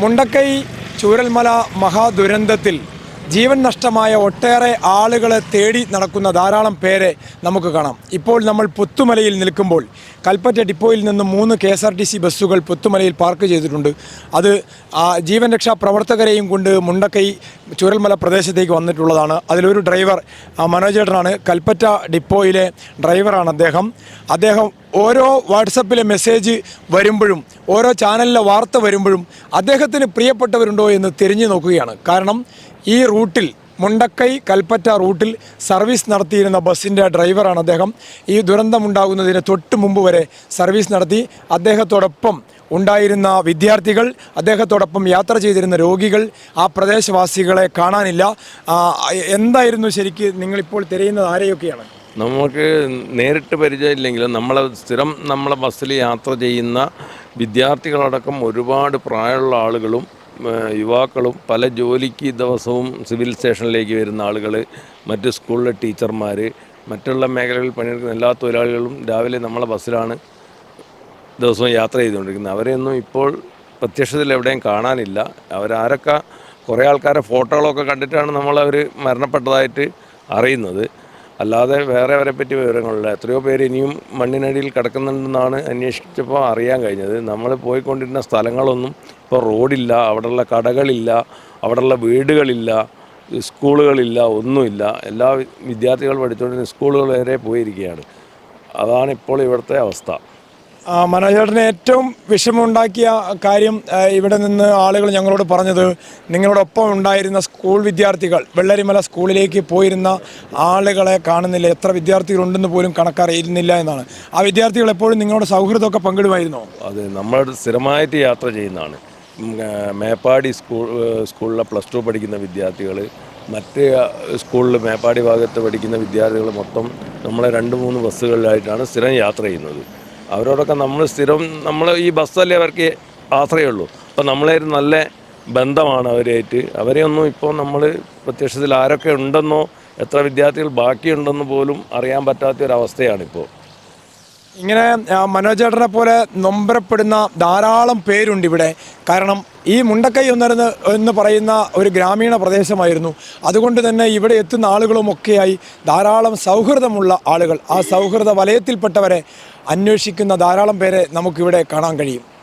മുണ്ടക്കൈ ചൂരൽമല മഹാദുരന്തത്തിൽ ജീവൻ നഷ്ടമായ ഒട്ടേറെ ആളുകളെ തേടി നടക്കുന്ന ധാരാളം പേരെ നമുക്ക് കാണാം. ഇപ്പോൾ നമ്മൾ പുത്തുമലയിൽ നിൽക്കുമ്പോൾ കൽപ്പറ്റ ഡിപ്പോയിൽ നിന്ന് മൂന്ന് K S R T C ബസ്സുകൾ പുത്തുമലയിൽ പാർക്ക് ചെയ്തിട്ടുണ്ട്. അത് ആ, ജീവൻ രക്ഷാ പ്രവർത്തകരെയും കൊണ്ട് മുണ്ടക്കൈ ചുരൽമല പ്രദേശത്തേക്ക് വന്നിട്ടുള്ളതാണ്. അതിലൊരു ഡ്രൈവർ മനോജേട്ടനാണ്. കൽപ്പറ്റ ഡിപ്പോയിലെ ഡ്രൈവറാണ് അദ്ദേഹം. അദ്ദേഹം ഓരോ വാട്സപ്പിലെ മെസ്സേജ് വരുമ്പോഴും ഓരോ ചാനലിലെ വാർത്ത വരുമ്പോഴും അദ്ദേഹത്തിന് പ്രിയപ്പെട്ടവരുണ്ടോ എന്ന് തിരിഞ്ഞു നോക്കുകയാണ്. കാരണം ഈ റൂട്ടിൽ മുണ്ടക്കൈ കൽപ്പറ്റ റൂട്ടിൽ സർവീസ് നടത്തിയിരുന്ന ബസ്സിന്റെ ഡ്രൈവറാണ് അദ്ദേഹം. ഈ ദുരന്തമുണ്ടാകുന്നതിന് തൊട്ട് മുമ്പ് വരെ സർവീസ് നടത്തി. അദ്ദേഹത്തോടൊപ്പം ഉണ്ടായിരുന്ന വിദ്യാർത്ഥികൾ അദ്ദേഹത്തോടൊപ്പം യാത്ര ചെയ്തിരുന്ന രോഗികൾ ആ പ്രദേശവാസികളെ കാണാനില്ല. എന്തായിരുന്നു ശരിക്ക് നിങ്ങളിപ്പോൾ തിരയുന്നത്? ആരെയൊക്കെയാണ്? നമുക്ക് നേരിട്ട് പരിചയമില്ലെങ്കിലും നമ്മൾ സ്ഥിരം നമ്മളെ ബസ്സിൽ യാത്ര ചെയ്യുന്ന വിദ്യാർത്ഥികളടക്കം ഒരുപാട് പ്രായമുള്ള ആളുകളും യുവാക്കളും പല ജോലിക്ക് ദിവസവും സിവിൽ സ്റ്റേഷനിലേക്ക് വരുന്ന ആളുകൾ മറ്റ് സ്കൂളിലെ ടീച്ചർമാർ മറ്റുള്ള മേഖലകളിൽ പണിയെടുക്കുന്ന എല്ലാ തൊഴിലാളികളും രാവിലെ നമ്മളെ ബസ്സിലാണ് ദിവസവും യാത്ര ചെയ്തുകൊണ്ടിരിക്കുന്നത്. അവരെയൊന്നും ഇപ്പോൾ പ്രത്യക്ഷത്തിൽ എവിടെയും കാണാനില്ല. അവരാരൊക്കെ കുറേ ആൾക്കാരെ ഫോട്ടോകളൊക്കെ കണ്ടിട്ടാണ് നമ്മളവർ മരണപ്പെട്ടതായിട്ട് അറിയുന്നത്. അല്ലാതെ വേറെ അവരെ പറ്റി വിവരങ്ങളില്ല. എത്രയോ പേര് ഇനിയും മണ്ണിനടിയിൽ കിടക്കുന്നുണ്ടെന്നാണ് അന്വേഷിച്ചപ്പോൾ അറിയാൻ കഴിഞ്ഞത്. നമ്മൾ പോയിക്കൊണ്ടിരുന്ന സ്ഥലങ്ങളൊന്നും ഇപ്പോൾ റോഡില്ല അവിടെയുള്ള കടകളില്ല അവിടെയുള്ള വീടുകളില്ല സ്കൂളുകളില്ല ഒന്നുമില്ല. എല്ലാ വിദ്യാർത്ഥികൾ പഠിച്ചുകൊണ്ടിരുന്ന സ്കൂളുകൾ വരെ പോയിരിക്കുകയാണ്. അതാണ് ഇപ്പോൾ ഇവിടുത്തെ അവസ്ഥ. മനോജേട്ടന് ഏറ്റവും വിഷമമുണ്ടാക്കിയ കാര്യം ഇവിടെ നിന്ന് ആളുകൾ ഞങ്ങളോട് പറഞ്ഞത് നിങ്ങളോടൊപ്പം ഉണ്ടായിരുന്ന സ്കൂൾ വിദ്യാർത്ഥികൾ വെള്ളരിമല സ്കൂളിലേക്ക് പോയിരുന്ന ആളുകളെ കാണുന്നില്ല. എത്ര വിദ്യാർത്ഥികളുണ്ടെന്ന് പോലും കണക്കറിയുന്നില്ല എന്നാണ്. ആ വിദ്യാർത്ഥികൾ എപ്പോഴും നിങ്ങളോട് സൗഹൃദമൊക്കെ പങ്കിടുമായിരുന്നോ? അത് നമ്മൾ സ്ഥിരമായിട്ട് യാത്ര ചെയ്യുന്നതാണ്. മേപ്പാടി സ്കൂൾ സ്കൂളിലെ പ്ലസ് ടു പഠിക്കുന്ന വിദ്യാർത്ഥികൾ മറ്റ് സ്കൂളിൽ മേപ്പാടി ഭാഗത്ത് പഠിക്കുന്ന വിദ്യാർത്ഥികൾ മൊത്തം നമ്മളെ രണ്ട് മൂന്ന് ബസ്സുകളിലായിട്ടാണ് സ്ഥിരം യാത്ര ചെയ്യുന്നത്. അവരോടൊക്കെ നമ്മൾ സ്ഥിരം നമ്മൾ ഈ ബസ്സല്ലേ അവർക്ക് ആശ്രയമുള്ളൂ. അപ്പോൾ ഒരു നല്ല ബന്ധമാണ് അവരായിട്ട്. അവരെയൊന്നും ഇപ്പോൾ നമ്മൾ പ്രത്യക്ഷത്തിൽ ആരൊക്കെ ഉണ്ടെന്നോ എത്ര വിദ്യാർത്ഥികൾ ബാക്കിയുണ്ടെന്ന് പോലും അറിയാൻ പറ്റാത്ത ഒരു ഇങ്ങനെ മനോജേട്ടനെ പോലെ നൊമ്പരപ്പെടുന്ന ധാരാളം പേരുണ്ട് ഇവിടെ. കാരണം ഈ മുണ്ടക്കൈ ഒന്നരുന്ന് എന്ന് പറയുന്ന ഒരു ഗ്രാമീണ പ്രദേശമായിരുന്നു. അതുകൊണ്ട് തന്നെ ഇവിടെ എത്തുന്ന ആളുകളുമൊക്കെയായി ധാരാളം സൗഹൃദമുള്ള ആളുകൾ. ആ സൗഹൃദ വലയത്തിൽപ്പെട്ടവരെ അന്വേഷിക്കുന്ന ധാരാളം പേരെ നമുക്കിവിടെ കാണാൻ കഴിയും.